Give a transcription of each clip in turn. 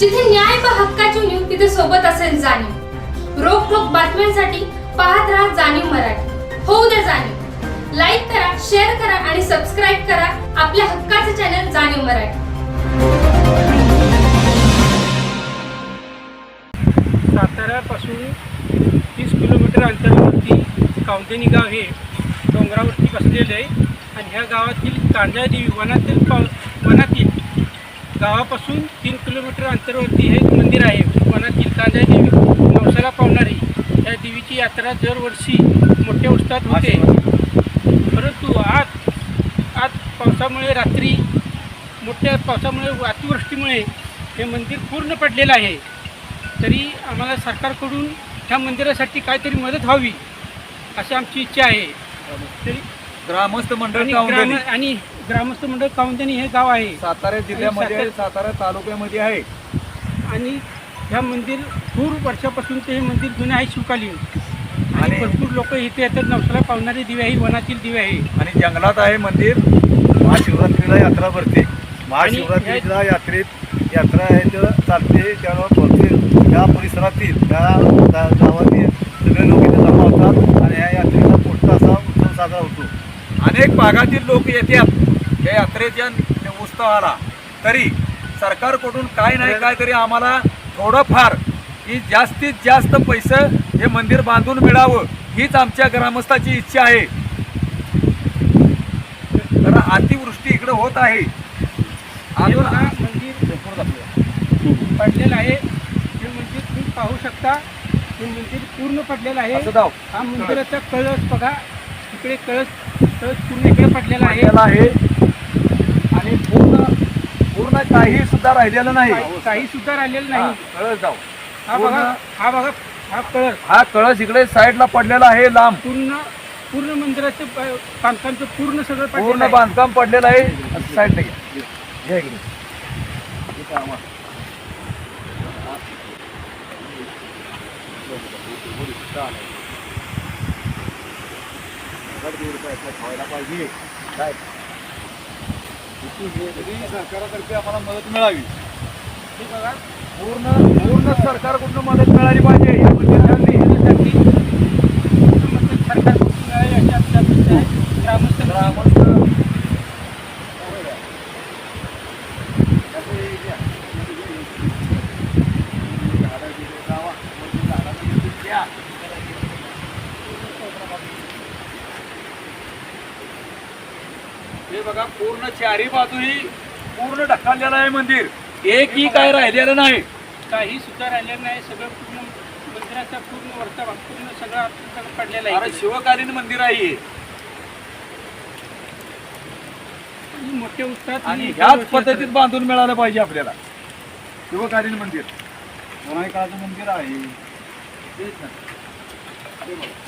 जिथे न्याय पहा हक्काची नीव तिथे सोबत असेल जाणीव. रोखोक बातम्यांसाठी पाहत राहा जाणीव मराठी. होऊ द्या जाणीव. लाईक करा शेअर करा आणि सबस्क्राईब करा आपल्या हक्काचे चॅनल जाणीव मराठी. साताऱ्यापासून तीस किलोमीटर अंतरावरती कावंदिनी गाव हे डोंगरावरती बसलेले आहे. आणि ह्या गावातील कांजादेवी वनातील पाव वनातील गावापासून तीन किलोमीटर अंतरावरती हे मंदिर आहे. वनातील कांजादेवी नवसाला पावणारी. या देवीची यात्रा दरवर्षी मोठ्या उत्साहात होते. परंतु आज आज पावसामुळे रात्री मोठ्या पावसामुळे अतिवृष्टीमुळे हे मंदिर पूर्ण पडलेलं आहे. तरी आम्हाला सरकारकडून ह्या मंदिरासाठी काहीतरी मदत व्हावी अशी आमची इच्छा आहे. तरी ग्रामस्थ मंडळ आणि ग्रामस्थ मंडळ काउंटनी हे गाव आहे. सातारा जिल्ह्यामध्ये सातारा तालुक्यामध्ये आहे. आणि ह्या मंदिर पूर वर्षापासून ते हे मंदिर जुने आहे शिवकालीन. आणि भरपूर लोक इथे येतात नवसाला पावणारे दिवे आहे वनातील दिवे आहे. आणि जंगलात आहे मंदिर. महाशिवरात्रीला यात्रा भरते. महाशिवरात्रीला यात्रेत यात्रा आहे तर चालते त्यामुळे भरते त्या परिसरातील त्या गावातील सगळे लोक इथे जमा होतात आणि या यात्रेला मोठा असा उत्सव साजरा होतो. अनेक भागातील लोक येतात. या यात्रेच्या उत्सवाला. तरी सरकारकडून काय नाही काय तरी आम्हाला थोडंफार की जास्तीत जास्त पैसे हे मंदिर बांधून मिळावं हीच आमच्या ग्रामस्थाची इच्छा आहे. तर अतिवृष्टी इकडे होत आहे. हे अजून बघा मंदिर पडलेलं आहे. हे मंदिर तुम्ही पाहू शकता. हे मंदिर पूर्ण पडलेलं आहे. हा मंदिराचा कळस बघा. इकडे कळस कळस पूर्ण इकडे पडलेला आहे पडलेला आहे आणि पूर्ण पूर्ण काही सुद्धा राहिलेलं नाही. काही- काही सुद्धा राहिलेलं हा, नाही कळस जाऊ. हा बघा हा बघा हा कळस हा कळस इकडे साईडला पडलेला आहे लांब. पूर्ण पूर्ण मंदिराचं बांधकामचं पूर्ण सगळं पडलेलं पूर्ण. बांधकाम पडलेलं आहे साईडला घ्या घ्या इकडे. पाहिजे. काय? तरी सरकारातर्फे आम्हाला मदत मिळावी हे बघा पूर्ण पूर्ण सरकारकडून मदत मिळाली पाहिजे या मंदिरासाठी साठी पूर्ण मंदिर सरकारकडून मिळावे अशी आमची अपेक्षा आहे. ग्रामस्थ ग्रामस्थ हे बघा पूर्ण चारी बाजूही पूर्ण ढकललेलं आहे मंदिर. एकही काय राहिलेलं नाही. काही सुद्धा राहिलेलं नाही सगळं पूर्ण मंदिराचा पूर्ण वरचा भाग पूर्ण सगळं सगळं पडलेलं अरे आहे शिवकालीन मंदिर आहे हे. आणि मोठ्या उत्साहात आणि ही ह्याच पद्धतीत बांधून मिळालं पाहिजे आपल्याला. शिवकालीन मंदिर. पुराणी काळाचं मंदिर आहे. तेच ना. हे बघा.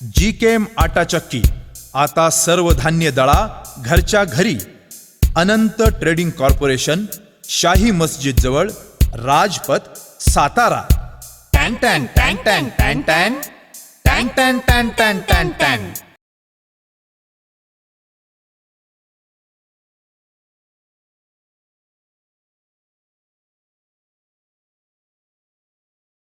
जी केम आटा चक्की आता सर्व धान्य दळा घरच्या घरी अनंत ट्रेडिंग कॉर्पोरेशन शाही मस्जिद जवळ राजपथ सातारा टॅन टॅन टॅन टॅन टॅन टॅन टॅन टॅन टॅन टॅन टॅन टॅन